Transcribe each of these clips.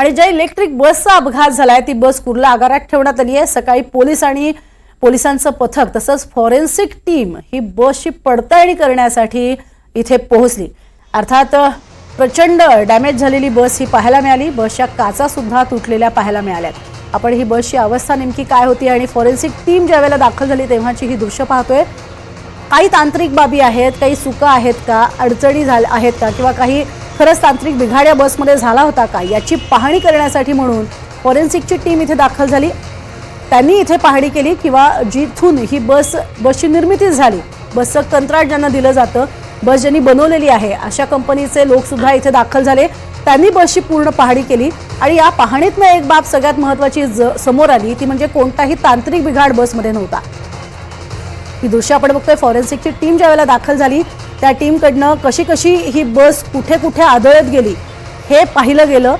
आणि ज्या इलेक्ट्रिक बसचा अपघात झालाय ती बस कुर्ला आगारात ठेवण्यात आली आहे. सकाळी पोलीस आणि पोलिसांचं पथक तसंच फॉरेन्सिक टीम ही बसची पडताळणी करण्यासाठी इथे पोहोचली. अर्थात प्रचंड डॅमेज झालेली बस ही पाहायला मिळाली. बसच्या काचा सुद्धा तुटलेल्या पाहायला मिळाल्यात. आपण ही बसची अवस्था नेमकी काय होती आणि फॉरेन्सिक टीम ज्या वेळेला दाखल झाली तेव्हाची ही दृश्य पाहतोय. काही तांत्रिक बाबी आहेत काही चुका आहेत का अडचणी झाल्या आहेत का किंवा काही खरंच तांत्रिक बिघाड्या बसमध्ये झाला होता का? याची पाहणी करण्यासाठी म्हणून फॉरेन्सिकची टीम इथे दाखल झाली. त्यांनी इथे पाहणी केली किंवा जिथून ही बस बसची निर्मिती झाली बसचं कंत्राट ज्यांना दिलं जातं बस ज्यांनी बनवलेली आहे अशा कंपनीचे लोकसुद्धा इथे दाखल झाले. त्यांनी बसची पूर्ण पाहणी केली आणि या पाहणीतनं एक बाब सगळ्यात महत्त्वाची ज- समोर आली ती म्हणजे कोणताही तांत्रिक बिघाड बसमध्ये नव्हता. ही दृश्य आपण बघतोय फॉरेन्सिकची टीम ज्या वेळेला दाखल झाली त्या टीमकडनं कशी कशी ही बस कुठे कुठे आदळत गेली हे पाहिलं गेलं.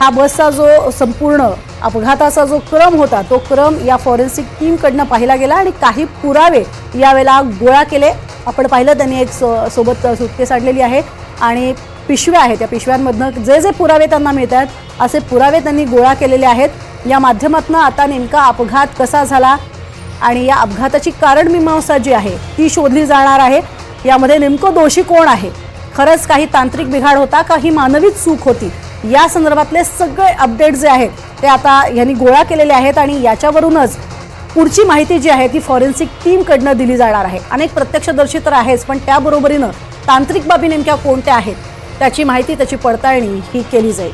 हा बसचा जो संपूर्ण अपघाताचा जो क्रम होता तो क्रम या फॉरेन्सिक टीमकडनं पाहिला गेला आणि काही पुरावे यावेळेला गोळा केले. आपण पाहिलं त्यांनी एक सो सोबत सुटकेस आणलेली आहे आणि पिशव्या आहेत. त्या पिशव्यांमधनं जे जे पुरावे त्यांना मिळत आहेत असे पुरावे त्यांनी गोळा केलेले आहेत. या माध्यमातून आता नेमका अपघात कसा झाला आणि या अपघाताची कारण मीमांसा जी आहे ती शोधली जाणार आहे. यामध्ये नेमकं दोषी कोण आहे? खरंच काही तांत्रिक बिघाड होता का ही मानवी चूक होती? या संदर्भातले सगळे अपडेट जे आहेत ते आता यांनी गोळा केलेले आहेत आणि याच्यावरूनच पुढची माहिती जी आहे ती फॉरेन्सिक टीमकडनं दिली जाणार आहे. अनेक प्रत्यक्षदर्शी तर आहेच पण त्याबरोबरीनं तांत्रिक बाबी नेमक्या कोणत्या आहेत त्याची माहिती त्याची पडताळणी ही केली जाईल.